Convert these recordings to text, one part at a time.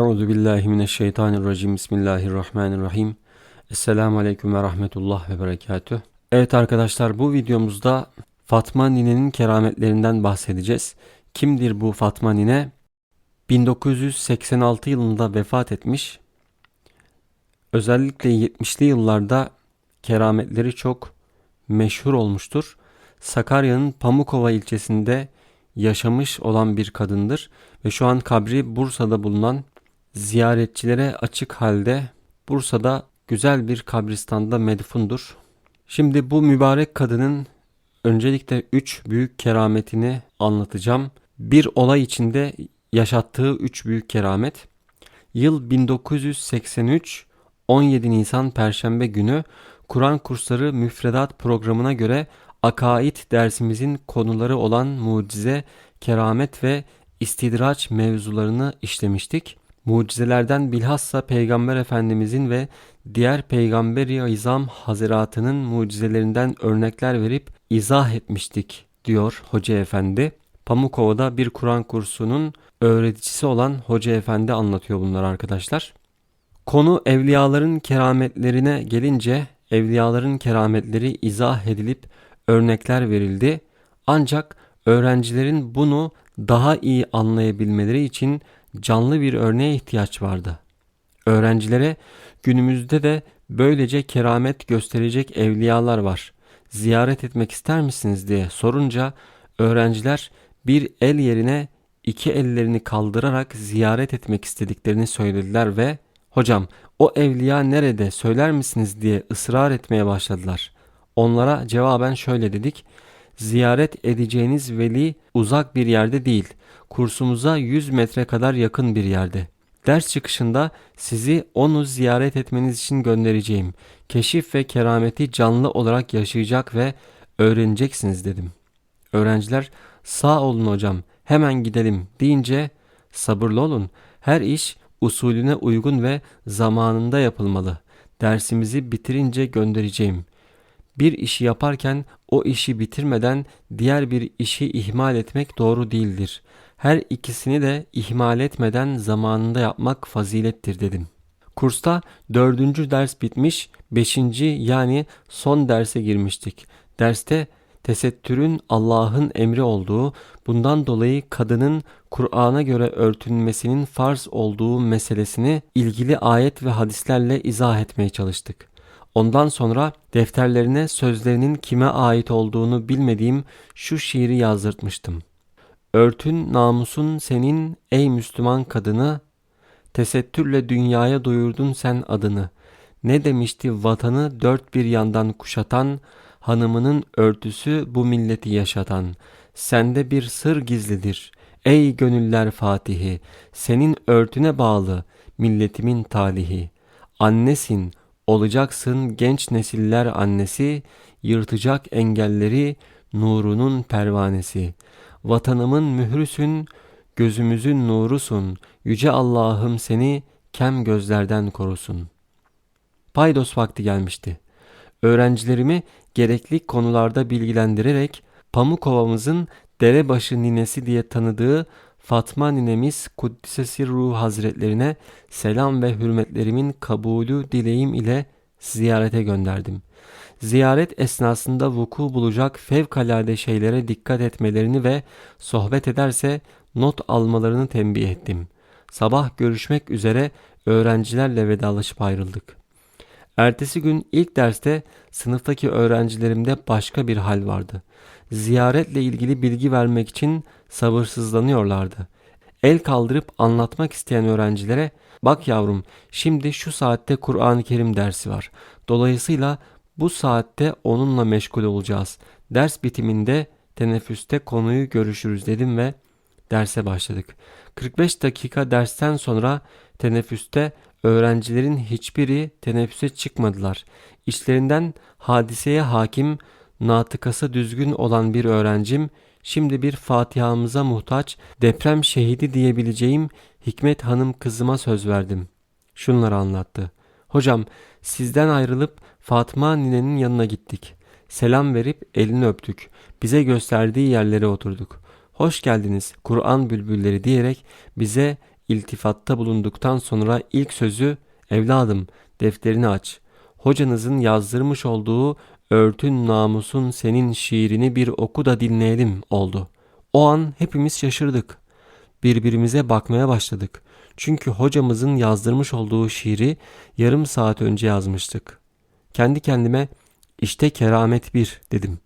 Euzu billahi mineşşeytanirracim. Bismillahirrahmanirrahim. Esselamu aleyküm ve rahmetullah ve berekatüh. Evet arkadaşlar bu videomuzda Fatma Nine'nin kerametlerinden bahsedeceğiz. Kimdir bu Fatma Nine? 1986 yılında vefat etmiş. Özellikle 70'li yıllarda kerametleri çok meşhur olmuştur. Sakarya'nın Pamukova ilçesinde yaşamış olan bir kadındır ve şu an kabri Bursa'da bulunan ziyaretçilere açık halde Bursa'da güzel bir kabristanda medfundur. Şimdi bu mübarek kadının öncelikle üç büyük kerametini anlatacağım. Bir olay içinde yaşattığı üç büyük keramet. Yıl 1983 17 Nisan Perşembe günü Kur'an kursları müfredat programına göre akaid dersimizin konuları olan mucize, keramet ve istidraç mevzularını işlemiştik. Mucizelerden bilhassa Peygamber Efendimizin ve diğer peygamberi izam haziratının mucizelerinden örnekler verip izah etmiştik diyor Hoca Efendi. Pamukova'da bir Kur'an kursunun öğreticisi olan Hoca Efendi anlatıyor bunları arkadaşlar. Konu evliyaların kerametlerine gelince evliyaların kerametleri izah edilip örnekler verildi. Ancak öğrencilerin bunu daha iyi anlayabilmeleri için canlı bir örneğe ihtiyaç vardı. Öğrencilere günümüzde de böylece keramet gösterecek evliyalar var. Ziyaret etmek ister misiniz diye sorunca öğrenciler bir el yerine iki ellerini kaldırarak ziyaret etmek istediklerini söylediler ve hocam o evliya nerede söyler misiniz diye ısrar etmeye başladılar. Onlara cevaben şöyle dedik. Ziyaret edeceğiniz veli uzak bir yerde değil, kursumuza 100 metre kadar yakın bir yerde. Ders çıkışında sizi onu ziyaret etmeniz için göndereceğim. Keşif ve kerameti canlı olarak yaşayacak ve öğreneceksiniz dedim. Öğrenciler sağ olun hocam hemen gidelim deyince sabırlı olun. Her iş usulüne uygun ve zamanında yapılmalı. Dersimizi bitirince göndereceğim. Bir işi yaparken o işi bitirmeden diğer bir işi ihmal etmek doğru değildir. Her ikisini de ihmal etmeden zamanında yapmak fazilettir dedim. Kursta dördüncü ders bitmiş, beşinci yani son derse girmiştik. Derste tesettürün Allah'ın emri olduğu, bundan dolayı kadının Kur'an'a göre örtünmesinin farz olduğu meselesini ilgili ayet ve hadislerle izah etmeye çalıştık. Ondan sonra defterlerine sözlerinin kime ait olduğunu bilmediğim şu şiiri yazdırtmıştım. Örtün namusun senin ey Müslüman kadını, tesettürle dünyaya duyurdun sen adını. Ne demişti vatanı dört bir yandan kuşatan, hanımının örtüsü bu milleti yaşatan. Sende bir sır gizlidir. Ey gönüller fatihi, senin örtüne bağlı milletimin talihi. Annesin, olacaksın genç nesiller annesi, yırtacak engelleri nurunun pervanesi. Vatanımın mührüsün, gözümüzün nurusun. Yüce Allah'ım seni kem gözlerden korusun. Paydos vakti gelmişti. Öğrencilerimi gerekli konularda bilgilendirerek Pamukova'mızın derebaşı ninesi diye tanıdığı Fatma ninemiz Kuddise Sirruh Hazretlerine selam ve hürmetlerimin kabulü dileğim ile ziyarete gönderdim. Ziyaret esnasında vuku bulacak fevkalade şeylere dikkat etmelerini ve sohbet ederse not almalarını tembih ettim. Sabah görüşmek üzere öğrencilerle vedalaşıp ayrıldık. Ertesi gün ilk derste sınıftaki öğrencilerimde başka bir hal vardı. Ziyaretle ilgili bilgi vermek için sabırsızlanıyorlardı. El kaldırıp anlatmak isteyen öğrencilere bak yavrum şimdi şu saatte Kur'an-ı Kerim dersi var. Dolayısıyla bu saatte onunla meşgul olacağız. Ders bitiminde teneffüste konuyu görüşürüz dedim ve derse başladık. 45 dakika dersten sonra teneffüste öğrencilerin hiçbiri teneffüse çıkmadılar. İçlerinden hadiseye hakim, natıkası düzgün olan bir öğrencim, şimdi bir Fatiha'mıza muhtaç, deprem şehidi diyebileceğim Hikmet Hanım kızıma söz verdim. Şunları anlattı. Hocam sizden ayrılıp Fatma ninenin yanına gittik. Selam verip elini öptük. Bize gösterdiği yerlere oturduk. Hoş geldiniz Kur'an bülbülleri diyerek bize iltifatta bulunduktan sonra ilk sözü evladım defterini aç. Hocanızın yazdırmış olduğu örtün namusun senin şiirini bir oku da dinleyelim oldu. O an hepimiz şaşırdık. Birbirimize bakmaya başladık. Çünkü hocamızın yazdırmış olduğu şiiri yarım saat önce yazmıştık. Kendi kendime işte keramet bir dedim.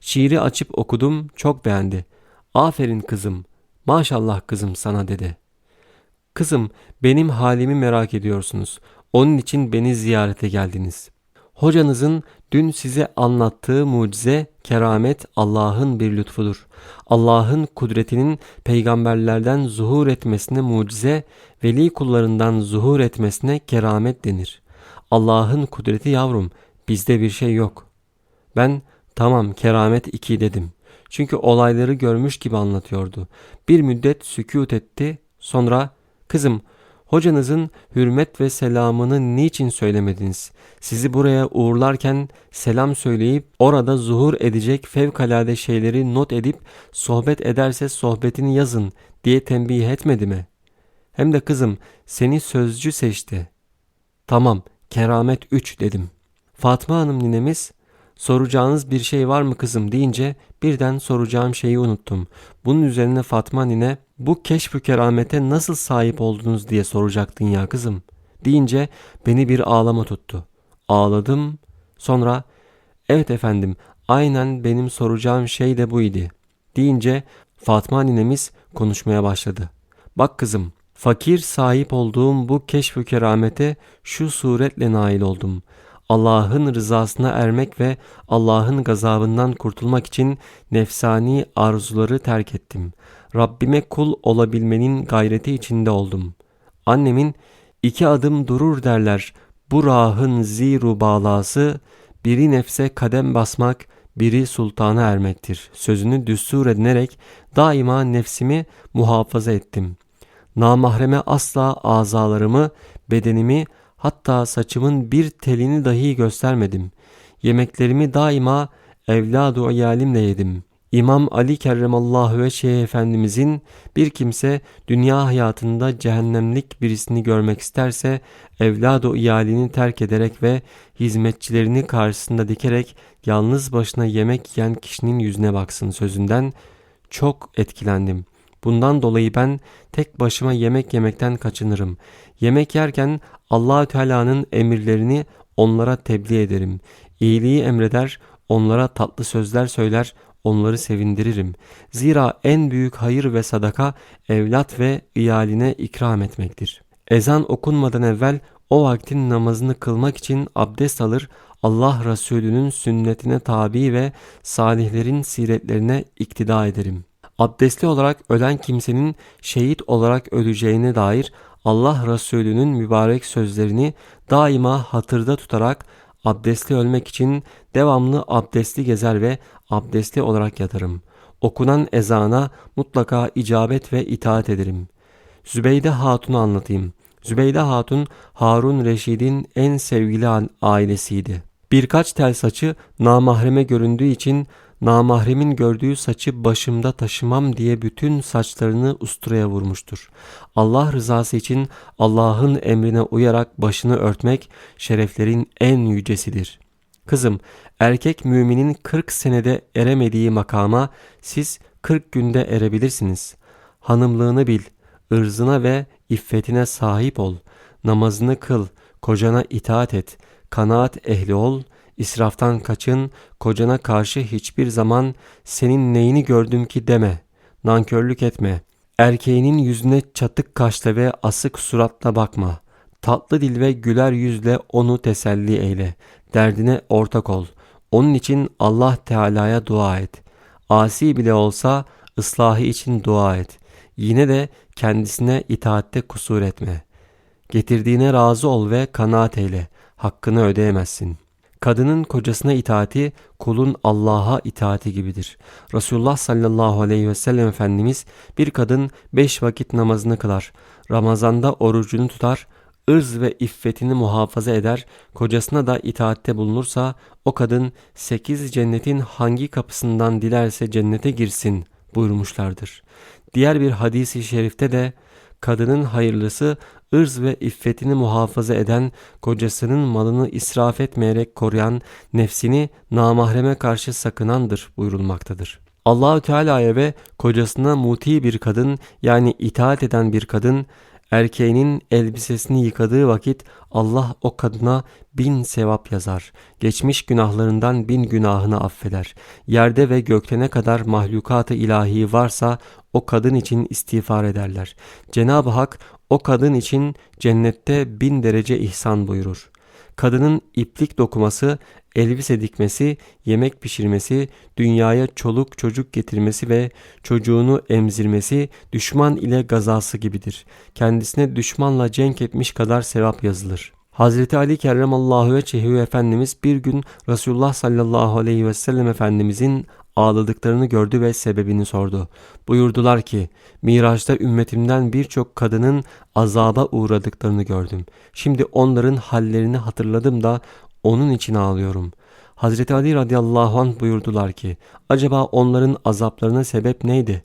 Şiiri açıp okudum çok beğendi. Aferin kızım maşallah kızım sana dedi. Kızım benim halimi merak ediyorsunuz. Onun için beni ziyarete geldiniz. Hocanızın dün size anlattığı mucize, keramet Allah'ın bir lütfudur. Allah'ın kudretinin peygamberlerden zuhur etmesine mucize, veli kullarından zuhur etmesine keramet denir. Allah'ın kudreti yavrum, bizde bir şey yok. Ben tamam keramet iki dedim. Çünkü olayları görmüş gibi anlatıyordu. Bir müddet sükut etti, sonra kızım Hocanızın hürmet ve selamını niçin söylemediniz? Sizi buraya uğurlarken selam söyleyip orada zuhur edecek fevkalade şeyleri not edip sohbet ederse sohbetini yazın diye tembih etmedi mi? Hem de kızım seni sözcü seçti. Tamam keramet üç dedim. Fatma Hanım ninemiz soracağınız bir şey var mı kızım deyince birden soracağım şeyi unuttum. Bunun üzerine Fatma nine bu keşfü keramete nasıl sahip oldunuz diye soracaktın ya kızım deyince beni bir ağlama tuttu. Ağladım sonra evet efendim aynen benim soracağım şey de buydu deyince Fatma ninemiz konuşmaya başladı. Bak kızım fakir sahip olduğum bu keşfü keramete şu suretle nail oldum. Allah'ın rızasına ermek ve Allah'ın gazabından kurtulmak için nefsani arzuları terk ettim. Rabbime kul olabilmenin gayreti içinde oldum. Annemin iki adım durur derler bu rahın ziru bağlası biri nefse kadem basmak biri sultana ermektir. Sözünü düstur edinerek daima nefsimi muhafaza ettim. Namahreme asla azalarımı, bedenimi hatta saçımın bir telini dahi göstermedim. Yemeklerimi daima evladu iyalimle yedim. İmam Ali Kerremallahu ve Şeyh Efendimizin bir kimse dünya hayatında cehennemlik birisini görmek isterse evladu iyalini terk ederek ve hizmetçilerini karşısında dikerek yalnız başına yemek yiyen kişinin yüzüne baksın sözünden çok etkilendim. Bundan dolayı ben tek başıma yemek yemekten kaçınırım. Yemek yerken Allahü Teala'nın emirlerini onlara tebliğ ederim. İyiliği emreder, onlara tatlı sözler söyler, onları sevindiririm. Zira en büyük hayır ve sadaka evlat ve iyaline ikram etmektir. Ezan okunmadan evvel o vaktin namazını kılmak için abdest alır, Allah Resulü'nün sünnetine tabi ve salihlerin siretlerine iktida ederim. Abdestli olarak ölen kimsenin şehit olarak öleceğine dair Allah Resulü'nün mübarek sözlerini daima hatırda tutarak abdestli ölmek için devamlı abdestli gezer ve abdestli olarak yatarım. Okunan ezana mutlaka icabet ve itaat ederim. Zübeyde Hatun'u anlatayım. Zübeyde Hatun Harun Reşid'in en sevgili ailesiydi. Birkaç tel saçı namahreme göründüğü için namahremin gördüğü saçı başımda taşımam diye bütün saçlarını usturaya vurmuştur. Allah rızası için Allah'ın emrine uyarak başını örtmek şereflerin en yücesidir. Kızım, erkek müminin 40 senede eremediği makama siz 40 günde erebilirsiniz. Hanımlığını bil, ırzına ve iffetine sahip ol, namazını kıl, kocana itaat et, kanaat ehli ol, İsraftan kaçın, kocana karşı hiçbir zaman senin neyini gördüm ki deme. Nankörlük etme. Erkeğinin yüzüne çatık kaşla ve asık suratla bakma. Tatlı dil ve güler yüzle onu teselli eyle. Derdine ortak ol. Onun için Allah Teala'ya dua et. Asi bile olsa ıslahı için dua et. Yine de kendisine itaatte kusur etme. Getirdiğine razı ol ve kanaat eyle. Hakkını ödeyemezsin.'' Kadının kocasına itaati kulun Allah'a itaati gibidir. Resulullah sallallahu aleyhi ve sellem Efendimiz bir kadın beş vakit namazını kılar. Ramazanda orucunu tutar, ırz ve iffetini muhafaza eder, kocasına da itaatte bulunursa o kadın sekiz cennetin hangi kapısından dilerse cennete girsin buyurmuşlardır. Diğer bir hadisi şerifte de kadının hayırlısı ırz ve iffetini muhafaza eden, kocasının malını israf etmeyerek koruyan, nefsini namahreme karşı sakınandır buyurulmaktadır. Allahü Teala'ya ve kocasına muti bir kadın yani itaat eden bir kadın erkeğinin elbisesini yıkadığı vakit Allah o kadına bin sevap yazar. Geçmiş günahlarından bin günahını affeder. Yerde ve gökte ne kadar mahlukatı ilahi varsa o kadın için istiğfar ederler. Cenab-ı Hak o kadın için cennette bin derece ihsan buyurur. Kadının iplik dokuması, elbise dikmesi, yemek pişirmesi, dünyaya çoluk çocuk getirmesi ve çocuğunu emzirmesi düşman ile gazası gibidir. Kendisine düşmanla cenk etmiş kadar sevap yazılır. Hazreti Ali Kerremallahu Veçehü Efendimiz bir gün Resulullah sallallahu aleyhi ve sellem Efendimizin ağladıklarını gördü ve sebebini sordu. Buyurdular ki, Miraç'ta ümmetimden birçok kadının azaba uğradıklarını gördüm. Şimdi onların hallerini hatırladım da onun için ağlıyorum. Hazreti Ali radıyallahu anh buyurdular ki, acaba onların azaplarına sebep neydi?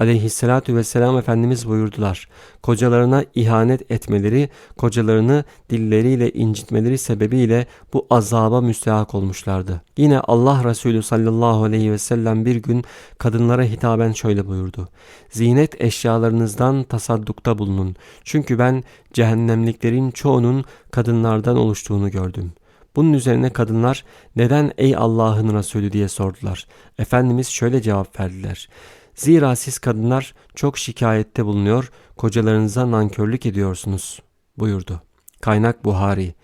Aleyhissalatü vesselam Efendimiz buyurdular. Kocalarına ihanet etmeleri, kocalarını dilleriyle incitmeleri sebebiyle bu azaba müstehak olmuşlardı. Yine Allah Resulü sallallahu aleyhi ve sellem bir gün kadınlara hitaben şöyle buyurdu. Zinet eşyalarınızdan tasaddukta bulunun. Çünkü ben cehennemliklerin çoğunun kadınlardan oluştuğunu gördüm. Bunun üzerine kadınlar neden ey Allah'ın Resulü diye sordular. Efendimiz şöyle cevap verdiler. Zira siz kadınlar çok şikayette bulunuyor, kocalarınıza nankörlük ediyorsunuz buyurdu. Kaynak Buhari.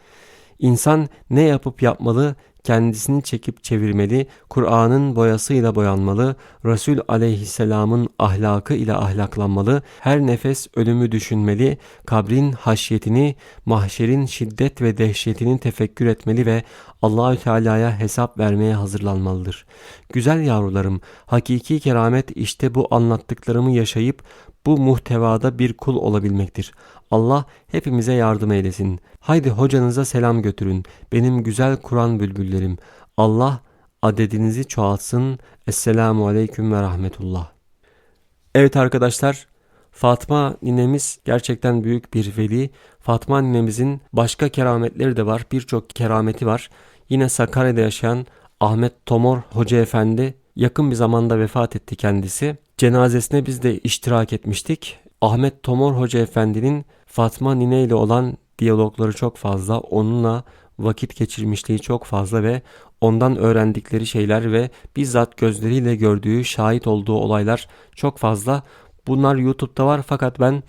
İnsan ne yapıp yapmalı, kendisini çekip çevirmeli, Kur'an'ın boyasıyla boyanmalı, Resul aleyhisselamın ahlakı ile ahlaklanmalı, her nefes ölümü düşünmeli, kabrin haşyetini, mahşerin şiddet ve dehşetini tefekkür etmeli ve Allahü Teala'ya hesap vermeye hazırlanmalıdır. Güzel yavrularım, hakiki keramet işte bu anlattıklarımı yaşayıp bu muhtevada bir kul olabilmektir. Allah hepimize yardım eylesin. Haydi hocanıza selam götürün. Benim güzel Kur'an bülbüllerim. Allah adedinizi çoğaltsın. Esselamu aleyküm ve rahmetullah. Evet arkadaşlar Fatma ninemiz gerçekten büyük bir veli. Fatma ninemizin başka kerametleri de var. Birçok kerameti var. Yine Sakarya'da yaşayan Ahmet Tomor Hoca Efendi yakın bir zamanda vefat etti kendisi. Cenazesine biz de iştirak etmiştik. Ahmet Tomor Hoca Efendi'nin Fatma Nine ile olan diyalogları çok fazla. Onunla vakit geçirmişliği çok fazla ve ondan öğrendikleri şeyler ve bizzat gözleriyle gördüğü, şahit olduğu olaylar çok fazla. Bunlar YouTube'da var fakat ben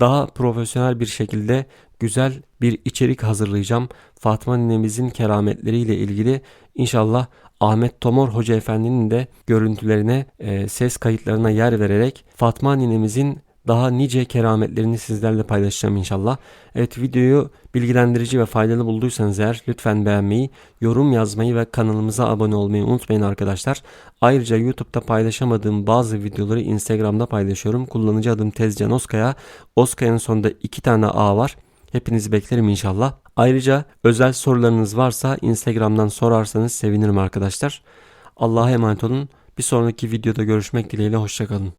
daha profesyonel bir şekilde güzel bir içerik hazırlayacağım. Fatma ninemizin kerametleriyle ilgili inşallah Ahmet Tomor Hoca Efendi'nin de görüntülerine, e, ses kayıtlarına yer vererek Fatma ninemizin daha nice kerametlerini sizlerle paylaşacağım inşallah. Evet videoyu bilgilendirici ve faydalı bulduysanız eğer lütfen beğenmeyi, yorum yazmayı ve kanalımıza abone olmayı unutmayın arkadaşlar. Ayrıca YouTube'da paylaşamadığım bazı videoları Instagram'da paylaşıyorum. Kullanıcı adım Tezcan Oskaya. Oskaya'nın sonunda iki tane A var. Hepinizi beklerim inşallah. Ayrıca özel sorularınız varsa Instagram'dan sorarsanız sevinirim arkadaşlar. Allah'a emanet olun. Bir sonraki videoda görüşmek dileğiyle hoşçakalın.